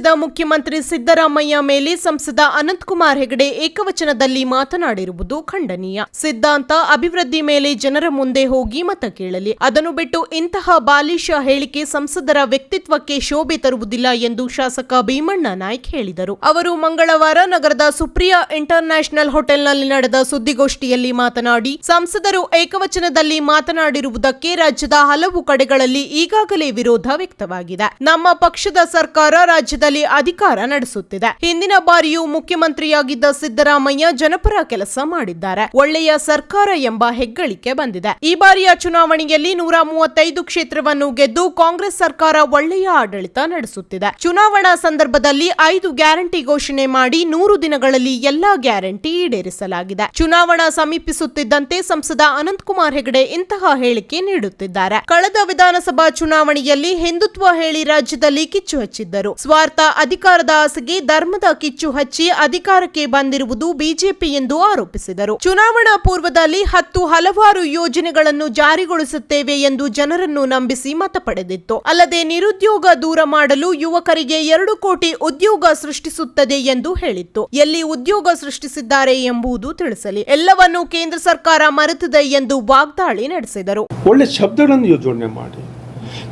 ರಾಜ್ಯದ ಮುಖ್ಯಮಂತ್ರಿ ಸಿದ್ದರಾಮಯ್ಯ ಮೇಲೆ ಸಂಸದ ಅನಂತಕುಮಾರ್ ಹೆಗಡೆ ಏಕವಚನದಲ್ಲಿ ಮಾತನಾಡಿರುವುದು ಖಂಡನೀಯ. ಸಿದ್ಧಾಂತ ಅಭಿವೃದ್ಧಿ ಮೇಲೆ ಜನರ ಮುಂದೆ ಹೋಗಿ ಮತ ಕೇಳಲಿ. ಅದನ್ನು ಬಿಟ್ಟು ಇಂತಹ ಬಾಲಿಶ ಹೇಳಿಕೆ ಸಂಸದರ ವ್ಯಕ್ತಿತ್ವಕ್ಕೆ ಶೋಭೆ ತರುವುದಿಲ್ಲ ಎಂದು ಶಾಸಕ ಭೀಮಣ್ಣ ನಾಯ್ಕ ಹೇಳಿದರು. ಅವರು ಮಂಗಳವಾರ ನಗರದ ಸುಪ್ರಿಯಾ ಇಂಟರ್ ನ್ಯಾಷನಲ್ ಹೋಟೆಲ್ನಲ್ಲಿ ನಡೆದ ಸುದ್ದಿಗೋಷ್ಠಿಯಲ್ಲಿ ಮಾತನಾಡಿ, ಸಂಸದರು ಏಕವಚನದಲ್ಲಿ ಮಾತನಾಡಿರುವುದಕ್ಕೆ ರಾಜ್ಯದ ಹಲವು ಕಡೆಗಳಲ್ಲಿ ಈಗಾಗಲೇ ವಿರೋಧ ವ್ಯಕ್ತವಾಗಿದೆ. ನಮ್ಮ ಪಕ್ಷದ ಸರ್ಕಾರ ರಾಜ್ಯದಲ್ಲಿ ಅಧಿಕಾರ ನಡೆಸುತ್ತಿದೆ. ಹಿಂದಿನ ಬಾರಿಯೂ ಮುಖ್ಯಮಂತ್ರಿಯಾಗಿದ್ದ ಸಿದ್ದರಾಮಯ್ಯ ಜನಪರ ಕೆಲಸ ಮಾಡಿದ್ದಾರೆ. ಒಳ್ಳೆಯ ಸರ್ಕಾರ ಎಂಬ ಹೆಗ್ಗಳಿಕೆ ಬಂದಿದೆ. ಈ ಬಾರಿಯ ಚುನಾವಣೆಯಲ್ಲಿ ನೂರ ಮೂವತ್ತೈದು ಕ್ಷೇತ್ರವನ್ನು ಗೆದ್ದು ಕಾಂಗ್ರೆಸ್ ಸರ್ಕಾರ ಒಳ್ಳೆಯ ಆಡಳಿತ ನಡೆಸುತ್ತಿದೆ. ಚುನಾವಣಾ ಸಂದರ್ಭದಲ್ಲಿ ಐದು ಗ್ಯಾರಂಟಿ ಘೋಷಣೆ ಮಾಡಿ ನೂರು ದಿನಗಳಲ್ಲಿ ಎಲ್ಲಾ ಗ್ಯಾರಂಟಿ ಈಡೇರಿಸಲಾಗಿದೆ. ಚುನಾವಣಾ ಸಮೀಪಿಸುತ್ತಿದ್ದಂತೆ ಸಂಸದ ಅನಂತಕುಮಾರ್ ಹೆಗಡೆ ಇಂತಹ ಹೇಳಿಕೆ ನೀಡುತ್ತಿದ್ದಾರೆ. ಕಳೆದ ವಿಧಾನಸಭಾ ಚುನಾವಣೆಯಲ್ಲಿ ಹಿಂದುತ್ವ ಹೇಳಿ ರಾಜ್ಯದಲ್ಲಿ ಕಿಚ್ಚು ಹಚ್ಚಿದ್ದರು. ಸ್ವಾರ್ಥ ಅಧಿಕಾರದ ಆಸೆಗೆ ಧರ್ಮದ ಕಿಚ್ಚು ಹಚ್ಚಿ ಅಧಿಕಾರಕ್ಕೆ ಬಂದಿರುವುದು ಬಿಜೆಪಿ ಎಂದು ಆರೋಪಿಸಿದರು. ಚುನಾವಣಾ ಪೂರ್ವದಲ್ಲಿ ಹತ್ತು ಹಲವಾರು ಯೋಜನೆಗಳನ್ನು ಜಾರಿಗೊಳಿಸುತ್ತೇವೆ ಎಂದು ಜನರನ್ನು ನಂಬಿಸಿ ಮತ ಪಡೆದಿತ್ತು. ಅಲ್ಲದೆ ನಿರುದ್ಯೋಗ ದೂರ ಮಾಡಲು ಯುವಕರಿಗೆ ಎರಡು ಕೋಟಿ ಉದ್ಯೋಗ ಸೃಷ್ಟಿಸುತ್ತದೆ ಎಂದು ಹೇಳಿತ್ತು. ಎಲ್ಲಿ ಉದ್ಯೋಗ ಸೃಷ್ಟಿಸಿದ್ದಾರೆ ಎಂಬುದು ತಿಳಿಸಲಿ. ಎಲ್ಲವನ್ನು ಕೇಂದ್ರ ಸರ್ಕಾರ ಮರೆತಿದೆ ಎಂದು ವಾಗ್ದಾಳಿ ನಡೆಸಿದರು. ಒಳ್ಳೆ ಶಬ್ದಗಳನ್ನು ಯೋಜನೆ ಮಾಡಿ.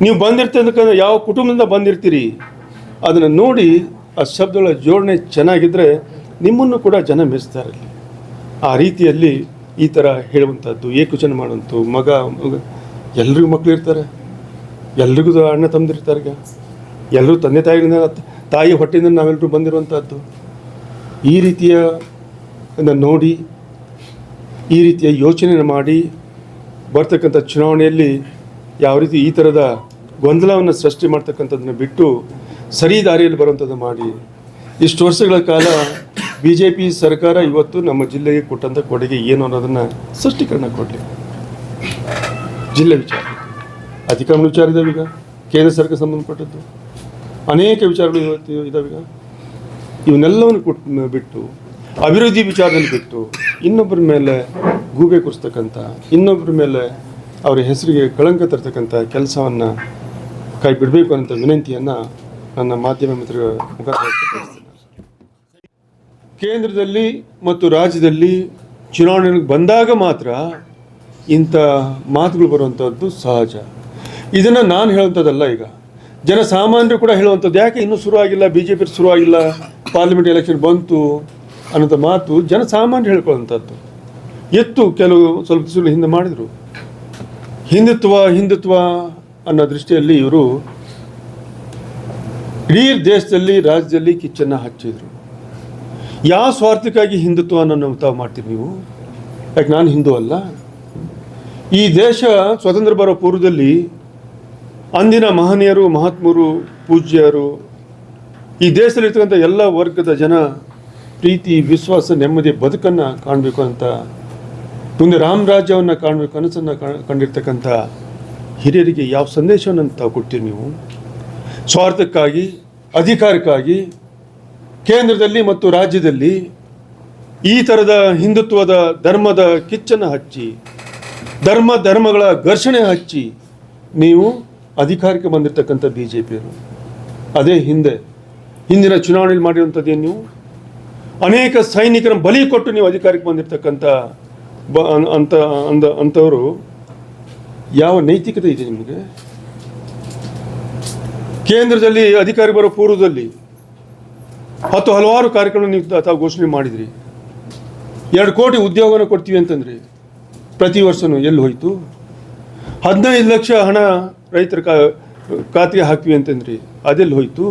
ನೀವು ಬಂದಿರ್ತಕ್ಕಂಥ ಯಾವ ಕುಟುಂಬದಿಂದ ಬಂದಿರ್ತೀರಿ? ಅದನ್ನು ನೋಡಿ ಆ ಶಬ್ದಗಳ ಜೋಡಣೆ ಚೆನ್ನಾಗಿದ್ದರೆ ನಿಮ್ಮನ್ನು ಕೂಡ ಜನ ಮೆಚ್ತಾರೆ. ಆ ರೀತಿಯಲ್ಲಿ ಈ ಥರ ಹೇಳುವಂಥದ್ದು ಏಕುಚನ ಮಾಡುವಂಥದ್ದು ಮಗ ಮಗ, ಎಲ್ರಿಗೂ ಮಕ್ಕಳು ಇರ್ತಾರೆ. ಎಲ್ರಿಗೂ ಅಣ್ಣ ತಂದಿರ್ತಾರೆ ಈಗ. ಎಲ್ಲರೂ ತಂದೆ ತಾಯಿಗಳಿಂದ, ತಾಯಿ ಹೊಟ್ಟೆಯಿಂದ ನಾವೆಲ್ಲರೂ ಬಂದಿರುವಂಥದ್ದು ಈ ರೀತಿಯ ನೋಡಿ, ಈ ರೀತಿಯ ಯೋಚನೆ ಮಾಡಿ, ಬರ್ತಕ್ಕಂಥ ಚುನಾವಣೆಯಲ್ಲಿ ಯಾವ ರೀತಿ ಈ ಥರದ ಗೊಂದಲವನ್ನು ಸೃಷ್ಟಿ ಮಾಡ್ತಕ್ಕಂಥದ್ದನ್ನು ಬಿಟ್ಟು ಸರಿ ದಾರಿಯಲ್ಲಿ ಬರುವಂಥದ್ದು ಮಾಡಿ. ಇಷ್ಟು ವರ್ಷಗಳ ಕಾಲ ಬಿ ಜೆ ಪಿ ಸರ್ಕಾರ ಇವತ್ತು ನಮ್ಮ ಜಿಲ್ಲೆಗೆ ಕೊಟ್ಟಂಥ ಕೊಡುಗೆ ಏನು ಅನ್ನೋದನ್ನು ಸ್ಪಷ್ಟೀಕರಣ ಕೊಡಲಿ. ಜಿಲ್ಲೆ ವಿಚಾರ. ಅಧಿಕಾರ ವಿಚಾರ ಇದಾವೆ ಈಗ. ಕೇಂದ್ರ ಸರ್ಕಾರ ಸಂಬಂಧಪಟ್ಟದ್ದು. ಅನೇಕ ವಿಚಾರಗಳು ಇವತ್ತು ಇದಾವೀಗ ಇವನ್ನೆಲ್ಲವನ್ನು ಕೊಟ್ಟು ಬಿಟ್ಟು, ಅಭಿವೃದ್ಧಿ ವಿಚಾರದಲ್ಲಿ ಬಿಟ್ಟು, ಇನ್ನೊಬ್ಬರ ಮೇಲೆ ಗೂಬೆ ಕುರಿಸ್ತಕ್ಕಂಥ, ಇನ್ನೊಬ್ಬರ ಮೇಲೆ ಅವರ ಹೆಸರಿಗೆ ಕಳಂಕ ತರ್ತಕ್ಕಂಥ ಕೆಲಸವನ್ನು ಕೈ ಬಿಡಬೇಕು ಅಂತ ವಿನಂತಿಯನ್ನು ನನ್ನ ಮಾಧ್ಯಮ ಮಿತ್ರರ ಮುಖಾಂತರ. ಕೇಂದ್ರದಲ್ಲಿ ಮತ್ತು ರಾಜ್ಯದಲ್ಲಿ ಚುನಾವಣೆಗೆ ಬಂದಾಗ ಮಾತ್ರ ಇಂಥ ಮಾತುಗಳು ಬರುವಂಥದ್ದು ಸಹಜ. ಇದನ್ನು ನಾನು ಹೇಳುವಂಥದ್ದಲ್ಲ ಈಗ. ಜನಸಾಮಾನ್ಯರು ಕೂಡ ಹೇಳುವಂಥದ್ದು, ಯಾಕೆ ಇನ್ನೂ ಶುರು ಆಗಿಲ್ಲ? ಬಿ ಜೆ ಪಿ ಶುರುವಾಗಿಲ್ಲ ಪಾರ್ಲಿಮೆಂಟ್ ಎಲೆಕ್ಷನ್ ಬಂತು? ಅನ್ನೋಂಥ ಮಾತು ಜನಸಾಮಾನ್ಯರು ಹೇಳ್ಕೊಳ್ಳುವಂಥದ್ದು. ಎತ್ತು ಕೆಲವು ಸ್ವಲ್ಪ ದಿವಸಗಳು ಹಿಂದೆ ಮಾಡಿದರು. ಹಿಂದುತ್ವ ಹಿಂದುತ್ವ ಅನ್ನೋ ದೃಷ್ಟಿಯಲ್ಲಿ ಇವರು ಇಡೀ ದೇಶದಲ್ಲಿ, ರಾಜ್ಯದಲ್ಲಿ ಕಿಚ್ಚನ್ನು ಹಚ್ಚಿದ್ರು ಯಾವ ಸ್ವಾರ್ಥಕ್ಕಾಗಿ ಹಿಂದುತ್ವವನ್ನು ನಾವು ತಾವು ಮಾಡ್ತೀರಿ ನೀವು? ಯಾಕೆ ನಾನು ಹಿಂದೂ ಅಲ್ಲ? ಈ ದೇಶ ಸ್ವತಂತ್ರ ಬರೋ ಪೂರ್ವದಲ್ಲಿ ಅಂದಿನ ಮಹನೀಯರು, ಮಹಾತ್ಮರು, ಪೂಜ್ಯರು, ಈ ದೇಶದಲ್ಲಿರ್ತಕ್ಕಂಥ ಎಲ್ಲ ವರ್ಗದ ಜನ ಪ್ರೀತಿ, ವಿಶ್ವಾಸ, ನೆಮ್ಮದಿ, ಬದುಕನ್ನು ಕಾಣಬೇಕು ಅಂತ, ಮುಂದೆ ರಾಮರಾಜ್ಯವನ್ನು ಕಾಣಬೇಕು, ಅನಸನ್ನು ಕಂಡಿರ್ತಕ್ಕಂಥ ಹಿರಿಯರಿಗೆ ಯಾವ ಸಂದೇಶವನ್ನು ತಾವು ಕೊಡ್ತೀರಿ ನೀವು? ಸ್ವಾರ್ಥಕ್ಕಾಗಿ, ಅಧಿಕಾರಕ್ಕಾಗಿ ಕೇಂದ್ರದಲ್ಲಿ ಮತ್ತು ರಾಜ್ಯದಲ್ಲಿ ಈ ಥರದ ಹಿಂದುತ್ವದ ಧರ್ಮದ ಕಿಚ್ಚನ್ನು ಹಚ್ಚಿ, ಧರ್ಮ ಧರ್ಮಗಳ ಘರ್ಷಣೆ ಹಚ್ಚಿ ನೀವು ಅಧಿಕಾರಕ್ಕೆ ಬಂದಿರತಕ್ಕಂಥ ಬಿ ಜೆ ಪಿಯರು ಅದೇ ಹಿಂದೆ, ಹಿಂದಿನ ಚುನಾವಣೆಯಲ್ಲಿ ಮಾಡಿರುವಂಥದ್ದೇನು ನೀವು? ಅನೇಕ ಸೈನಿಕರ ಬಲಿ ಕೊಟ್ಟು ನೀವು ಅಧಿಕಾರಕ್ಕೆ ಬಂದಿರತಕ್ಕಂಥ ಅಂತ ಅಂದ ಅಂಥವರು ಯಾವ ನೈತಿಕತೆ ಇದೆ ನಿಮಗೆ? ಕೇಂದ್ರದಲ್ಲಿ ಅಧಿಕಾರಿ ಬರೋ ಪೂರ್ವದಲ್ಲಿ ಹತ್ತು ಹಲವಾರು ಕಾರ್ಯಕ್ರಮ ನೀವು ತಾವು ಘೋಷಣೆ ಮಾಡಿದ್ರಿ. ಎರಡು ಕೋಟಿ ಉದ್ಯೋಗನ ಕೊಡ್ತೀವಿ ಅಂತಂದ್ರಿ ಪ್ರತಿ ವರ್ಷನೂ ಎಲ್ಲಿ ಹೋಯಿತು? ಹದಿನೈದು ಲಕ್ಷ ಹಣ ರೈತರ ಕಾ, ಖಾತೆಗೆ ಹಾಕ್ತೀವಿ ಅಂತಂದ್ರಿ ಅದೆಲ್ಲಿ ಹೋಯಿತು?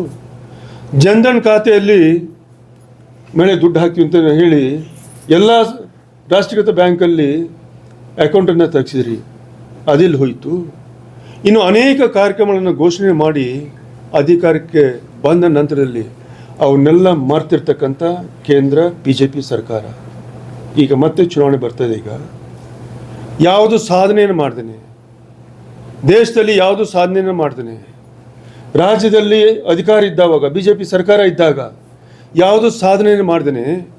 ಜನ್ಧನ್ ಖಾತೆಯಲ್ಲಿ ಮೇಲೆ ದುಡ್ಡು ಹಾಕ್ತೀವಿ ಅಂತ ಹೇಳಿ ಎಲ್ಲ ರಾಷ್ಟ್ರೀಕೃತ ಬ್ಯಾಂಕಲ್ಲಿ ಅಕೌಂಟನ್ನು ತೆಗೆಸಿದ್ರಿ. ಅದೆಲ್ಲಿ ಹೋಯಿತು? ಇನ್ನು ಅನೇಕ ಕಾರ್ಯಕ್ರಮಗಳನ್ನು ಘೋಷಣೆ ಮಾಡಿ ಅಧಿಕಾರಕ್ಕೆ ಬಂದ ನಂತರದಲ್ಲಿ ಅವನ್ನೆಲ್ಲ ಮರ್ತಿರ್ತಕ್ಕಂಥ ಕೇಂದ್ರ ಬಿ ಜೆ ಪಿ ಸರ್ಕಾರ. ಈಗ ಮತ್ತೆ ಚುನಾವಣೆ ಬರ್ತದೆ ಈಗ. ಯಾವುದು ಸಾಧನೆಯನ್ನು ಮಾಡ್ದೇನೆ? ದೇಶದಲ್ಲಿ ಯಾವುದು ಸಾಧನೆಯನ್ನು ಮಾಡ್ದೇನೆ? ರಾಜ್ಯದಲ್ಲಿ ಅಧಿಕಾರ ಇದ್ದಾವಾಗ ಬಿ ಜೆ ಪಿ ಸರ್ಕಾರ ಇದ್ದಾಗ ಯಾವುದು ಸಾಧನೆಯನ್ನು ಮಾಡ್ದೇನೆ?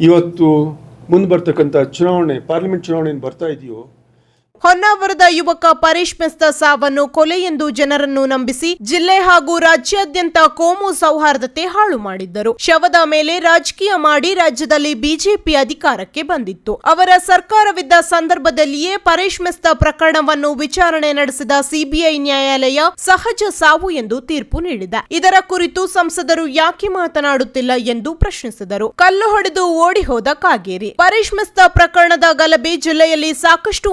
ಇವತ್ತು ಮುಂದೆ ಬರ್ತಕ್ಕಂಥ ಚುನಾವಣೆ, ಪಾರ್ಲಿಮೆಂಟ್ ಚುನಾವಣೆ ಬರ್ತಾ ಇದೆಯೋ ಹೊನ್ನಾವರದ ಯುವಕ ಪರೇಶ್ ಮೆಸ್ತ ಸಾವನ್ನು ಕೊಲೆ ಎಂದು ಜನರನ್ನು ನಂಬಿಸಿ ಜಿಲ್ಲೆ ಹಾಗೂ ರಾಜ್ಯಾದ್ಯಂತ ಕೋಮು ಸೌಹಾರ್ದತೆ ಹಾಳು ಮಾಡಿದ್ದರು. ಶವದ ಮೇಲೆ ರಾಜಕೀಯ ಮಾಡಿ ರಾಜ್ಯದಲ್ಲಿ ಬಿಜೆಪಿ ಅಧಿಕಾರಕ್ಕೆ ಬಂದಿತ್ತು. ಅವರ ಸರ್ಕಾರವಿದ್ದ ಸಂದರ್ಭದಲ್ಲಿಯೇ ಪರೇಶ್ ಮೆಸ್ತ ಪ್ರಕರಣವನ್ನು ವಿಚಾರಣೆ ನಡೆಸಿದ ಸಿಬಿಐ ನ್ಯಾಯಾಲಯ ಸಹಜ ಸಾವು ಎಂದು ತೀರ್ಪು ನೀಡಿದೆ. ಇದರ ಕುರಿತು ಸಂಸದರು ಯಾಕೆ ಮಾತನಾಡುತ್ತಿಲ್ಲ ಎಂದು ಪ್ರಶ್ನಿಸಿದರು. ಕಲ್ಲು ಹೊಡೆದು ಓಡಿ ಹೋದ ಕಾಗೇರಿ. ಪರೇಶ್ ಮೆಸ್ತ ಪ್ರಕರಣದ ಗಲಭೆ ಜಿಲ್ಲೆಯಲ್ಲಿ ಸಾಕಷ್ಟು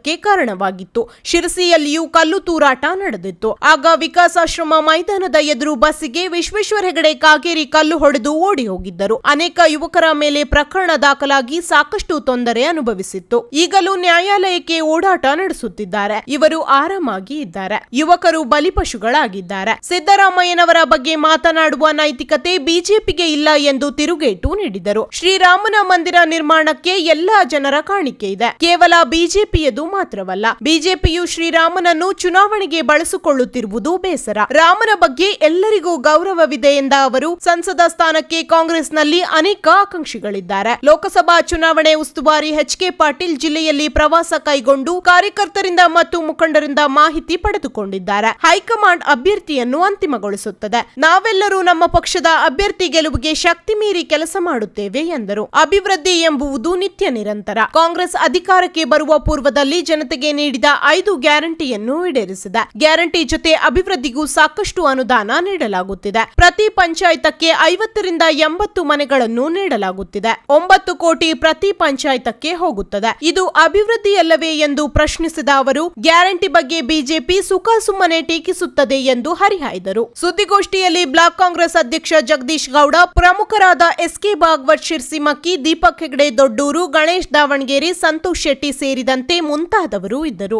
ಅನಾಹುತಕ್ಕೆ ಕಾರಣವಾಗಿತ್ತು. ಶಿರಸಿಯಲ್ಲಿಯೂ ಕಲ್ಲು ತೂರಾಟ ನಡೆದಿತ್ತು. ಆಗ ವಿಕಾಸಾಶ್ರಮ ಮೈದಾನದ ಎದುರು ಬಸ್ಸಿಗೆ ವಿಶ್ವೇಶ್ವರ ಹೆಗಡೆ ಕಾಗೇರಿ ಕಲ್ಲು ಹೊಡೆದು ಓಡಿ ಹೋಗಿದ್ದರು. ಅನೇಕ ಯುವಕರ ಮೇಲೆ ಪ್ರಕರಣ ದಾಖಲಾಗಿ ಸಾಕಷ್ಟು ತೊಂದರೆ ಅನುಭವಿಸಿತ್ತು. ಈಗಲೂ ನ್ಯಾಯಾಲಯಕ್ಕೆ ಓಡಾಟ ನಡೆಸುತ್ತಿದ್ದಾರೆ. ಇವರು ಆರಾಮಾಗಿ ಇದ್ದಾರೆ. ಯುವಕರು ಬಲಿಪಶುಗಳಾಗಿದ್ದಾರೆ. ಸಿದ್ದರಾಮಯ್ಯನವರ ಬಗ್ಗೆ ಮಾತನಾಡುವ ನೈತಿಕತೆ ಬಿಜೆಪಿಗೆ ಇಲ್ಲ ಎಂದು ತಿರುಗೇಟು ನೀಡಿದರು. ಶ್ರೀರಾಮನ ಮಂದಿರ ನಿರ್ಮಾಣಕ್ಕೆ ಎಲ್ಲಾ ಜನರ ಕಾಣಿಕೆ ಇದೆ. ಕೇವಲ ಬಿಜೆಪಿಯದು ಮಾತ್ರವಲ್ಲ, ಬಿಜೆಪಿಯು ಶ್ರೀರಾಮನನ್ನು ಚುನಾವಣೆಗೆ ಬಳಸಿಕೊಳ್ಳುತ್ತಿರುವುದು ಬೇಸರ. ರಾಮನ ಬಗ್ಗೆ ಎಲ್ಲರಿಗೂ ಗೌರವವಿದೆ ಎಂದ ಅವರು, ಸಂಸದ ಸ್ಥಾನಕ್ಕೆ ಕಾಂಗ್ರೆಸ್ನಲ್ಲಿ ಅನೇಕ ಆಕಾಂಕ್ಷಿಗಳಿದ್ದಾರೆ. ಲೋಕಸಭಾ ಚುನಾವಣೆ ಉಸ್ತುವಾರಿ ಎಚ್ ಕೆ ಪಾಟೀಲ್ ಜಿಲ್ಲೆಯಲ್ಲಿ ಪ್ರವಾಸ ಕೈಗೊಂಡು ಕಾರ್ಯಕರ್ತರಿಂದ ಮತ್ತು ಮುಖಂಡರಿಂದ ಮಾಹಿತಿ ಪಡೆದುಕೊಂಡಿದ್ದಾರೆ. ಹೈಕಮಾಂಡ್ ಅಭ್ಯರ್ಥಿಯನ್ನು ಅಂತಿಮಗೊಳಿಸುತ್ತದೆ. ನಾವೆಲ್ಲರೂ ನಮ್ಮ ಪಕ್ಷದ ಅಭ್ಯರ್ಥಿ ಗೆಲುವಿಗೆ ಶಕ್ತಿ ಮೀರಿ ಕೆಲಸ ಮಾಡುತ್ತೇವೆ ಎಂದರು. ಅಭಿವೃದ್ಧಿ ಎಂಬುವುದು ನಿತ್ಯ ನಿರಂತರ. ಕಾಂಗ್ರೆಸ್ ಅಧಿಕಾರಕ್ಕೆ ಬರುವ ಪೂರ್ವದಲ್ಲಿ ಜನತೆಗೆ ನೀಡಿದ ಐದು ಗ್ಯಾರಂಟಿಯನ್ನು ಈಡೇರಿಸಿದೆ. ಗ್ಯಾರಂಟಿ ಜೊತೆ ಅಭಿವೃದ್ಧಿಗೂ ಸಾಕಷ್ಟು ಅನುದಾನ ನೀಡಲಾಗುತ್ತಿದೆ. ಪ್ರತಿ ಪಂಚಾಯತಕ್ಕೆ ಐವತ್ತರಿಂದ ಎಂಬತ್ತು ಮನೆಗಳನ್ನು ನೀಡಲಾಗುತ್ತಿದೆ. ಒಂಬತ್ತು ಕೋಟಿ ಪ್ರತಿ ಪಂಚಾಯತಕ್ಕೆ ಹೋಗುತ್ತದೆ. ಇದು ಅಭಿವೃದ್ಧಿಯಲ್ಲವೇ ಎಂದು ಪ್ರಶ್ನಿಸಿದ ಅವರು, ಗ್ಯಾರಂಟಿ ಬಗ್ಗೆ ಬಿಜೆಪಿ ಸುಖ ಸುಮ್ಮನೆ ಟೀಕಿಸುತ್ತದೆ ಎಂದು ಹರಿಹಾಯ್ದರು. ಸುದ್ದಿಗೋಷ್ಠಿಯಲ್ಲಿ ಬ್ಲಾಕ್ ಕಾಂಗ್ರೆಸ್ ಅಧ್ಯಕ್ಷ ಜಗದೀಶ್ ಗೌಡ, ಪ್ರಮುಖರಾದ ಎಸ್ಕೆ ಭಾಗವತ್ ಶಿರ್ಸಿಮಕ್ಕಿ ದೀಪಕ್ ಹೆಗಡೆ ದೊಡ್ಡೂರು, ಗಣೇಶ್ ದಾವಣಗೆರೆ, ಸಂತೋಷ್ ಶೆಟ್ಟಿ ಸೇರಿದಂತೆ ಮುಂತಾದವರು ಇದ್ದರು.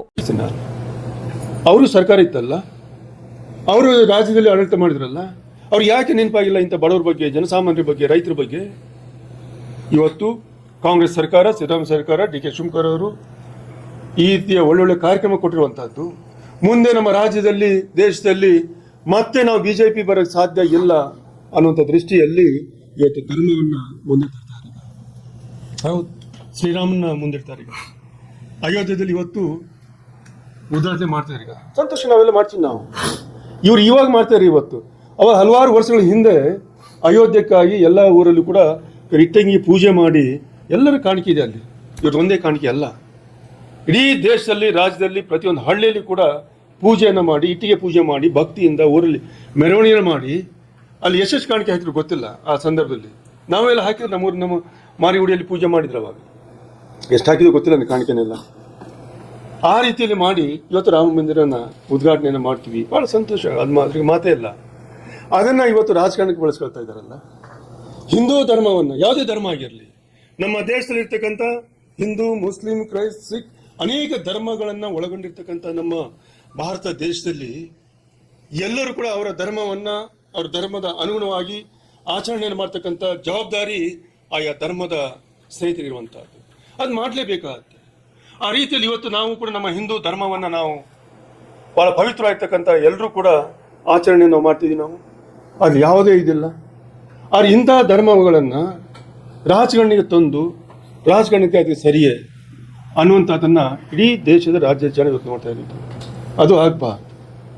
ಅವರು ಸರ್ಕಾರ ಇತ್ತಲ್ಲ? ಅವರು ರಾಜ್ಯದಲ್ಲಿ ಆಡಳಿತ ಮಾಡಿದ್ರಲ್ಲ? ಅವ್ರು ಯಾಕೆ ನೆನಪಾಗಿಲ್ಲ ಇಂಥ ಬಡವರ ಬಗ್ಗೆ, ಜನಸಾಮಾನ್ಯರ ಬಗ್ಗೆ, ರೈತರ ಬಗ್ಗೆ? ಇವತ್ತು ಕಾಂಗ್ರೆಸ್ ಸರ್ಕಾರ ಸಿದ್ದರಾಮ ಸರ್ಕಾರ, ಡಿ ಕೆ ಶಿವಕುಮಾರ್ ಅವರು ಈ ರೀತಿಯ ಒಳ್ಳೊಳ್ಳೆ ಕಾರ್ಯಕ್ರಮ ಕೊಟ್ಟಿರುವಂತಹದ್ದು. ಮುಂದೆ ನಮ್ಮ ರಾಜ್ಯದಲ್ಲಿ, ದೇಶದಲ್ಲಿ ಮತ್ತೆ ನಾವು ಬಿ ಜೆ ಪಿ ಬರೋಕ್ಕೆ ಸಾಧ್ಯ ಇಲ್ಲ ಅನ್ನುವಂಥ ದೃಷ್ಟಿಯಲ್ಲಿ ಇವತ್ತು ಧರ್ಮವನ್ನು ಮುಂದಿಡ್ತಾರೆ ಹೌದು ಶ್ರೀರಾಮನ ಮುಂದಿಡ್ತಾರೆ ಅಯೋಧ್ಯದಲ್ಲಿ ಇವತ್ತು ಉದ್ಘಾಟನೆ ಮಾಡ್ತಾರೆ ಈಗ. ಸಂತೋಷ, ನಾವೆಲ್ಲ ಮಾಡ್ತೀವಿ ನಾವು. ಇವ್ರು ಇವಾಗ ಮಾಡ್ತಾರೆ ಇವತ್ತು. ಅವಾಗ ಹಲವಾರು ವರ್ಷಗಳ ಹಿಂದೆ ಅಯೋಧ್ಯೆಕ್ಕಾಗಿ ಎಲ್ಲ ಊರಲ್ಲೂ ಕೂಡ ಇಟ್ಟಂಗಿ ಪೂಜೆ ಮಾಡಿ ಎಲ್ಲರ ಕಾಣಿಕೆ ಇದೆ ಅಲ್ಲಿ. ಇವ್ರದ್ದು ಒಂದೇ ಕಾಣಿಕೆ ಅಲ್ಲ. ಇಡೀ ದೇಶದಲ್ಲಿ, ರಾಜ್ಯದಲ್ಲಿ ಪ್ರತಿಯೊಂದು ಹಳ್ಳಿಯಲ್ಲಿ ಕೂಡ ಪೂಜೆಯನ್ನು ಮಾಡಿ, ಇಟ್ಟಿಗೆ ಪೂಜೆ ಮಾಡಿ, ಭಕ್ತಿಯಿಂದ ಊರಲ್ಲಿ ಮೆರವಣಿಗೆ ಮಾಡಿ, ಅಲ್ಲಿ ಯಶಸ್ಸು ಕಾಣಿಕೆ ಹಾಕಿದ್ರು ಗೊತ್ತಿಲ್ಲ ಆ ಸಂದರ್ಭದಲ್ಲಿ. ನಾವೆಲ್ಲ ಹಾಕಿದ್ರು ನಮ್ಮೂರು ನಮ್ಮ ಮಾರಿಗುಡಿಯಲ್ಲಿ ಪೂಜೆ ಮಾಡಿದ್ರು ಅವಾಗ. ಎಷ್ಟು ಹಾಕಿದ್ರು ಗೊತ್ತಿಲ್ಲ ನನಗೆ ಕಾಣಿಕೆನೆಲ್ಲ. ಆ ರೀತಿಯಲ್ಲಿ ಮಾಡಿ ಇವತ್ತು ರಾಮ ಮಂದಿರನ ಉದ್ಘಾಟನೆಯನ್ನು ಮಾಡ್ತೀವಿ. ಭಾಳ ಸಂತೋಷ. ಅದು ಮಾತ್ರ ಮಾತೇ ಇಲ್ಲ. ಅದನ್ನು ಇವತ್ತು ರಾಜಕಾರಣಕ್ಕೆ ಬಳಸ್ಕೊಳ್ತಾ ಇದ್ದಾರಲ್ಲ. ಹಿಂದೂ ಧರ್ಮವನ್ನು, ಯಾವುದೇ ಧರ್ಮ ಆಗಿರಲಿ, ನಮ್ಮ ದೇಶದಲ್ಲಿ ಇರ್ತಕ್ಕಂಥ ಹಿಂದೂ, ಮುಸ್ಲಿಂ ಕ್ರೈಸ್ತ್ ಸಿಖ್ ಅನೇಕ ಧರ್ಮಗಳನ್ನು ಒಳಗೊಂಡಿರ್ತಕ್ಕಂಥ ನಮ್ಮ ಭಾರತ ದೇಶದಲ್ಲಿ ಎಲ್ಲರೂ ಕೂಡ ಅವರ ಧರ್ಮವನ್ನು, ಅವರ ಧರ್ಮದ ಅನುಗುಣವಾಗಿ ಆಚರಣೆಯನ್ನು ಮಾಡ್ತಕ್ಕಂಥ ಜವಾಬ್ದಾರಿ ಆಯಾ ಧರ್ಮದ ಸ್ನೇಹಿತರಿರುವಂಥದ್ದು ಅದು ಮಾಡಲೇಬೇಕಾಗತ್ತೆ. ಆ ರೀತಿಯಲ್ಲಿ ಇವತ್ತು ನಾವು ಕೂಡ ನಮ್ಮ ಹಿಂದೂ ಧರ್ಮವನ್ನು ನಾವು ಭಾಳ ಪವಿತ್ರವಾಗಿರ್ತಕ್ಕಂಥ ಎಲ್ಲರೂ ಕೂಡ ಆಚರಣೆ ನಾವು ಮಾಡ್ತಿದ್ದೀವಿ ನಾವು. ಅದು ಯಾವುದೇ ಇದಿಲ್ಲ. ಆದರೆ ಇಂತಹ ಧರ್ಮಗಳನ್ನು ರಾಜಕಾರಣಿಗೆ ತಂದು ರಾಜಕಾರಣಕ್ಕೆ ಅದು ಸರಿಯೇ ಅನ್ನುವಂಥದ್ದನ್ನು ಇಡೀ ದೇಶದ ರಾಜ್ಯ ಜನ ಇವತ್ತು ನೋಡ್ತಾ ಇದ್ದೀವಿ ಅದು ಆಗಬಾರ್ದು.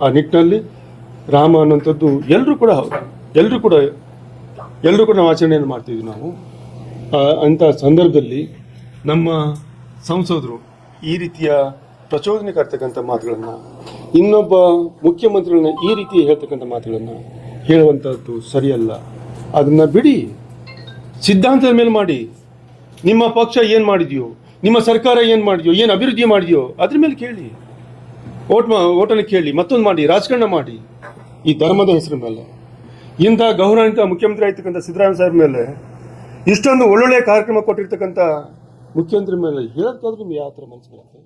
ಆ ನಿಟ್ಟಿನಲ್ಲಿ ರಾಮ ಅನ್ನುವಂಥದ್ದು ಎಲ್ಲರೂ ಕೂಡ ಹೌದು. ಎಲ್ಲರೂ ಕೂಡ ಎಲ್ಲರೂ ಕೂಡ ನಾವು ಆಚರಣೆಯನ್ನು ಮಾಡ್ತೀವಿ ನಾವು. ಅಂಥ ಸಂದರ್ಭದಲ್ಲಿ ನಮ್ಮ ಸಂಸದರು ಈ ರೀತಿಯ ಪ್ರಚೋದನೆಗಾರ್ತಕ್ಕಂಥ ಮಾತುಗಳನ್ನು, ಇನ್ನೊಬ್ಬ ಮುಖ್ಯಮಂತ್ರಿಗಳನ್ನ ಈ ರೀತಿ ಹೇಳ್ತಕ್ಕಂಥ ಮಾತುಗಳನ್ನು ಹೇಳುವಂಥದ್ದು ಸರಿಯಲ್ಲ. ಅದನ್ನು ಬಿಡಿ. ಸಿದ್ಧಾಂತದ ಮೇಲೆ ಮಾಡಿ. ನಿಮ್ಮ ಪಕ್ಷ ಏನು ಮಾಡಿದೆಯೋ, ನಿಮ್ಮ ಸರ್ಕಾರ ಏನು ಮಾಡಿದೆಯೋ, ಏನು ಅಭಿವೃದ್ಧಿ ಮಾಡಿದೆಯೋ, ಅದ್ರ ಮೇಲೆ ಕೇಳಿ. ಓಟ್ ಮಾ, ಓಟನ್ನು ಕೇಳಿ, ಮತ್ತೊಂದು ಮಾಡಿ, ರಾಜಕಾರಣ ಮಾಡಿ. ಈ ಧರ್ಮದ ಹೆಸರ ಮೇಲೆ. ಇಂಥ ಗೌರವಾನ್ವಿತ ಮುಖ್ಯಮಂತ್ರಿ ಆಗಿರ್ತಕ್ಕಂಥ ಸಿದ್ದರಾಮಯ್ಯ ಸಾಹೇಬ್ ಮೇಲೆ ಇಷ್ಟೊಂದು ಒಳ್ಳೊಳ್ಳೆ ಕಾರ್ಯಕ್ರಮ ಕೊಟ್ಟಿರ್ತಕ್ಕಂಥ ಮುಖ್ಯಮಂತ್ರಿ ಮೇಲೆ ಹೇಳೋಕ್ಕಾದ್ರೂ ನಿಮ್ಗೆ ಯಾವ ಥರ ಮನಸ್ಸು ಬರುತ್ತೆ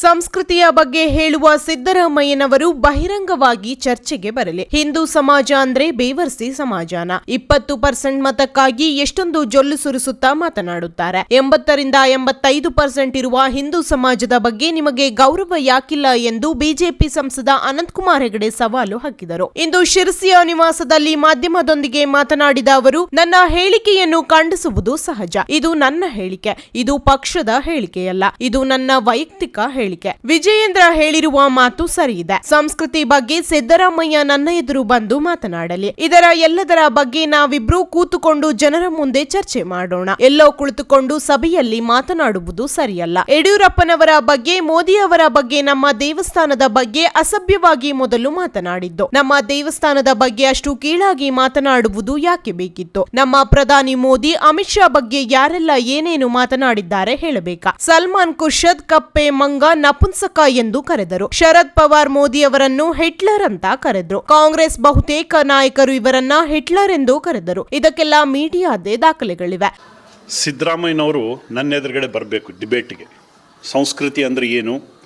ಸಂಸ್ಕೃತಿಯ ಬಗ್ಗೆ ಹೇಳುವ ಸಿದ್ದರಾಮಯ್ಯನವರು ಬಹಿರಂಗವಾಗಿ ಚರ್ಚೆಗೆ ಬರಲಿ. ಹಿಂದೂ ಸಮಾಜ ಅಂದ್ರೆ ಬೇವರ್ಸಿ ಸಮಾಜನ. ಇಪ್ಪತ್ತು ಪರ್ಸೆಂಟ್ ಮತಕ್ಕಾಗಿ ಎಷ್ಟೊಂದು ಜೊಲ್ಲು ಸುರಿಸುತ್ತಾ ಮಾತನಾಡುತ್ತಾರೆ. ಎಂಬತ್ತರಿಂದ ಎಂಬತ್ತೈದು ಪರ್ಸೆಂಟ್ ಇರುವ ಹಿಂದೂ ಸಮಾಜದ ಬಗ್ಗೆ ನಿಮಗೆ ಗೌರವ ಯಾಕಿಲ್ಲ ಎಂದು ಬಿಜೆಪಿ ಸಂಸದ ಅನಂತಕುಮಾರ್ ಹೆಗಡೆ ಸವಾಲು ಹಾಕಿದರು. ಇಂದು ಶಿರಸಿಯ ನಿವಾಸದಲ್ಲಿ ಮಾಧ್ಯಮದೊಂದಿಗೆ ಮಾತನಾಡಿದ ಅವರು, ನನ್ನ ಹೇಳಿಕೆಯನ್ನು ಖಂಡಿಸುವುದು ಸಹಜ. ಇದು ನನ್ನ ಹೇಳಿಕೆ. ಇದು ಪಕ್ಷದ ಹೇಳಿಕೆಯಲ್ಲ. ಇದು ನನ್ನ ವೈಯಕ್ತಿಕ ಹೇಳಿಕೆ. ವಿಜಯೇಂದ್ರ ಹೇಳಿರುವ ಮಾತು ಸರಿಯಿದೆ. ಸಂಸ್ಕೃತಿ ಬಗ್ಗೆ ಸಿದ್ದರಾಮಯ್ಯ ನನ್ನ ಎದುರು ಬಂದು ಮಾತನಾಡಲಿ. ಇದರ ಎಲ್ಲದರ ಬಗ್ಗೆ ನಾವಿಬ್ರು ಕೂತುಕೊಂಡು ಜನರ ಮುಂದೆ ಚರ್ಚೆ ಮಾಡೋಣ. ಎಲ್ಲೋ ಕುಳಿತುಕೊಂಡು ಸಭೆಯಲ್ಲಿ ಮಾತನಾಡುವುದು ಸರಿಯಲ್ಲ. ಯಡಿಯೂರಪ್ಪನವರ ಬಗ್ಗೆ ಮೋದಿ ಅವರ ಬಗ್ಗೆ, ನಮ್ಮ ದೇವಸ್ಥಾನದ ಬಗ್ಗೆ ಅಸಭ್ಯವಾಗಿ ಮೊದಲು ಮಾತನಾಡಿದ್ದು. ನಮ್ಮ ದೇವಸ್ಥಾನದ ಬಗ್ಗೆ ಅಷ್ಟು ಕೀಳಾಗಿ ಮಾತನಾಡುವುದು ಯಾಕೆ ಬೇಕಿತ್ತು? ನಮ್ಮ ಪ್ರಧಾನಿ ಮೋದಿ, ಅಮಿತ್ ಶಾ ಬಗ್ಗೆ ಯಾರೆಲ್ಲ ಏನೇನು ಮಾತನಾಡಿದ್ದಾರೆ ಹೇಳಬೇಕಾ? ಸಲ್ಮಾನ್ ಖುರ್ಷದ್ ಕಪ್ಪೆ, ಮಂಗ ನಪುಂಸಕ ಎಂದು ಕರೆದರು. ಶರದ್ ಪವಾರ್ ಮೋದಿ ಅವರನ್ನು ಹಿಟ್ಲರ್ ಅಂತ ಕರೆದ್ರು. ಕಾಂಗ್ರೆಸ್ ಬಹುತೇಕ ನಾಯಕರು ಇವರನ್ನ ಹಿಟ್ಲರ್ ಎಂದು ಕರೆದರು. ಇದಕ್ಕೆಲ್ಲ ಮೀಡಿಯಾದೇ ದಾಖಲೆಗಳಿವೆ. ಸಿದ್ದರಾಮಯ್ಯನವರು ನನ್ನ ಎದುರುಗಡೆ ಬರಬೇಕು ಡಿಬೇಟ್ಗೆ. ಸಂಸ್ಕೃತಿ ಅಂದರೆ ಏನು?